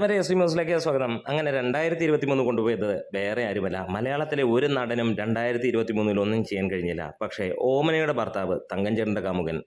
വരെ എസ് ന്യൂസിലേക്ക് സ്വാഗതം. അങ്ങനെ രണ്ടായിരത്തി ഇരുപത്തി മൂന്ന് കൊണ്ടുപോയത് വേറെ ആരുമല്ല. മലയാളത്തിലെ ഒരു നടനും രണ്ടായിരത്തി ഇരുപത്തി മൂന്നിൽ ഒന്നും ചെയ്യാൻ കഴിഞ്ഞില്ല. പക്ഷേ ഓമനയുടെ ഭർത്താവ് തങ്കഞ്ചേട്ടന്റെ കാമുകൻ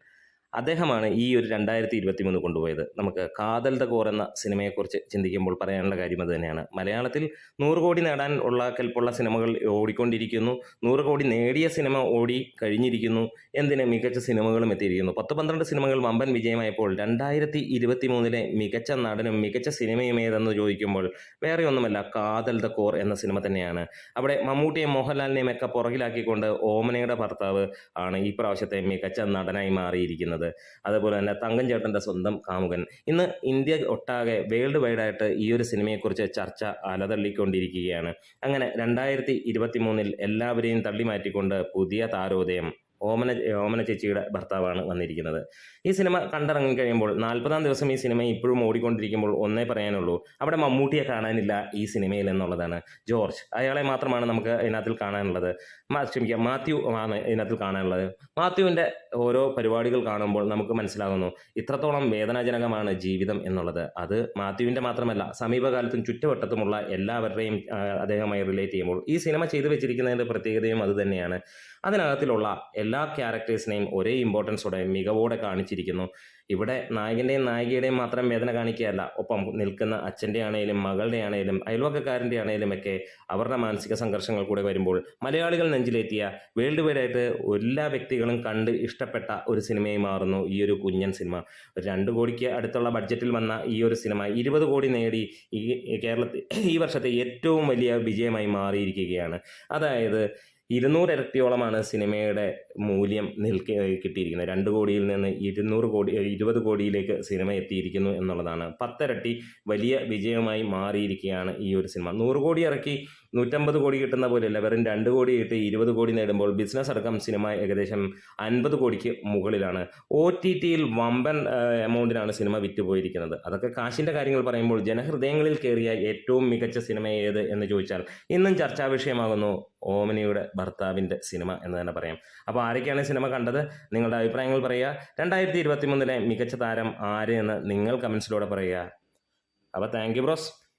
അദ്ദേഹമാണ് ഈ ഒരു രണ്ടായിരത്തി ഇരുപത്തി മൂന്ന് കൊണ്ടുപോയത്. നമുക്ക് കാതൽ കോർ എന്ന സിനിമയെക്കുറിച്ച് ചിന്തിക്കുമ്പോൾ പറയാനുള്ള കാര്യം അത് തന്നെയാണ്. മലയാളത്തിൽ നൂറ് കോടി നേടാൻ ഉള്ള കെൽപ്പുള്ള സിനിമകൾ ഓടിക്കൊണ്ടിരിക്കുന്നു. നൂറ് കോടി നേടിയ സിനിമ ഓടി കഴിഞ്ഞിരിക്കുന്നു. എന്തിന്? മികച്ച സിനിമകളും എത്തിയിരിക്കുന്നു. പത്ത് പന്ത്രണ്ട് സിനിമകൾ വമ്പൻ വിജയമായപ്പോൾ രണ്ടായിരത്തി ഇരുപത്തി മൂന്നിലെ മികച്ച നടനും മികച്ച സിനിമയും ഏതെന്ന് ചോദിക്കുമ്പോൾ വേറെ ഒന്നുമല്ല കാതൽ ദ കോർ എന്ന സിനിമ തന്നെയാണ്. അവിടെ മമ്മൂട്ടിയും മോഹൻലാലിനെയും ഒക്കെ പുറകിലാക്കിക്കൊണ്ട് ഓമനയുടെ ഭർത്താവ് ആണ് ഈ പ്രാവശ്യത്തെ മികച്ച നടനായി മാറിയിരിക്കുന്നത്. അതുപോലെ തന്നെ തങ്കം ചേട്ടന്റെ സ്വന്തം കാമുകൻ. ഇന്ന് ഇന്ത്യ ഒട്ടാകെ വേൾഡ് വൈഡായിട്ട് ഈ ഒരു സിനിമയെക്കുറിച്ച് ചർച്ച അലതള്ളിക്കൊണ്ടിരിക്കുകയാണ്. അങ്ങനെ രണ്ടായിരത്തി ഇരുപത്തി മൂന്നിൽ എല്ലാവരെയും തള്ളി മാറ്റിക്കൊണ്ട് പുതിയ താരോദയം ഓമന ഓമന ചേച്ചിയുടെ ഭർത്താവാണ് വന്നിരിക്കുന്നത്. ഈ സിനിമ കണ്ടിറങ്ങി കഴിയുമ്പോൾ നാൽപ്പതാം ദിവസം ഈ സിനിമ ഇപ്പോഴും ഓടിക്കൊണ്ടിരിക്കുമ്പോൾ ഒന്നേ പറയാനുള്ളൂ. അവിടെ മമ്മൂട്ടിയെ കാണാനില്ല ഈ സിനിമയിൽ എന്നുള്ളതാണ്. ജോർജ് അയാളെ മാത്രമാണ് നമുക്ക് ഇതിനകത്തിൽ കാണാനുള്ളത്. ക്ഷമിക്കാം മാത്യു ആണ് ഇതിനകത്തിൽ കാണാനുള്ളത്. മാത്യുവിന്റെ ഓരോ പരിപാടികൾ കാണുമ്പോൾ നമുക്ക് മനസ്സിലാകുന്നു ഇത്രത്തോളം വേദനാജനകമാണ് ജീവിതം എന്നുള്ളത്. അത് മാത്യുവിന്റെ മാത്രമല്ല സമീപകാലത്തും ചുറ്റുവട്ടത്തുമുള്ള എല്ലാവരുടെയും അദ്ദേഹമായി റിലേറ്റ് ചെയ്യുമ്പോൾ ഈ സിനിമ ചെയ്തു വെച്ചിരിക്കുന്നതിന്റെ പ്രത്യേകതയും അത് തന്നെയാണ്. അതിനകത്തിലുള്ള ക്യാരക്ടേഴ്സിനെയും ഒരേ ഇമ്പോർട്ടൻസോടെ മികവോടെ കാണിച്ചിരിക്കുന്നു. ഇവിടെ നായകന്റെയും നായികയുടെയും മാത്രം വേദന കാണിക്കുകയല്ല. ഒപ്പം നിൽക്കുന്ന അച്ഛന്റെ ആണെങ്കിലും മകളുടെ ആണെങ്കിലും അയൽവക്കക്കാരന്റെ ആണെങ്കിലും ഒക്കെ അവരുടെ മാനസിക സംഘർഷങ്ങൾ കൂടെ വരുമ്പോൾ മലയാളികൾ നെഞ്ചിലെത്തിയ വേൾഡ് വൈഡായിട്ട് എല്ലാ വ്യക്തികളും കണ്ട് ഇഷ്ടപ്പെട്ട ഒരു സിനിമയായി മാറുന്നു ഈ ഒരു കുഞ്ഞൻ സിനിമ. രണ്ട് കോടിക്ക് അടുത്തുള്ള ബഡ്ജറ്റിൽ വന്ന ഈ ഒരു സിനിമ ഇരുപത് കോടി നേടി ഈ കേരളത്തിൽ ഈ വർഷത്തെ ഏറ്റവും വലിയ വിജയമായി മാറിയിരിക്കുകയാണ്. അതായത് ഇരുന്നൂറ് ഇരട്ടിയോളമാണ് സിനിമയുടെ മൂല്യം നിൽക്കി കിട്ടിയിരിക്കുന്നത്. രണ്ട് കോടിയിൽ നിന്ന് ഇരുന്നൂറ് കോടി ഇരുപത് കോടിയിലേക്ക് സിനിമ എത്തിയിരിക്കുന്നു എന്നുള്ളതാണ്. പത്തിരട്ടി വലിയ വിജയമായി മാറിയിരിക്കുകയാണ് ഈ ഒരു സിനിമ. നൂറ് കോടി ഇറക്കി നൂറ്റമ്പത് കോടി കിട്ടുന്ന പോലെയല്ല. വെറും രണ്ട് കോടി കിട്ടി ഇരുപത് കോടി നേടുമ്പോൾ ബിസിനസ് അടക്കം സിനിമ ഏകദേശം അൻപത് കോടിക്ക് മുകളിലാണ്. ഒ ടി ടിയിൽ വമ്പൻ എമൗണ്ടിനാണ് സിനിമ വിറ്റുപോയിരിക്കുന്നത്. അതൊക്കെ കാശിന്റെ കാര്യങ്ങൾ പറയുമ്പോൾ ജനഹൃദയങ്ങളിൽ കയറിയ ഏറ്റവും മികച്ച സിനിമ ഏത് എന്ന് ചോദിച്ചാൽ ഇന്നും ചർച്ചാ വിഷയമാകുന്നു ഓമനിയുടെ ഭർത്താവിന്റെ സിനിമ എന്ന് തന്നെ പറയാം. അപ്പോൾ ആരൊക്കെയാണ് സിനിമ കണ്ടത്? നിങ്ങളുടെ അഭിപ്രായങ്ങൾ പറയുക. രണ്ടായിരത്തി ഇരുപത്തി മികച്ച താരം ആര് എന്ന് നിങ്ങൾ കമൻസിലൂടെ പറയുക. അപ്പോൾ താങ്ക് യു ബ്രോസ്.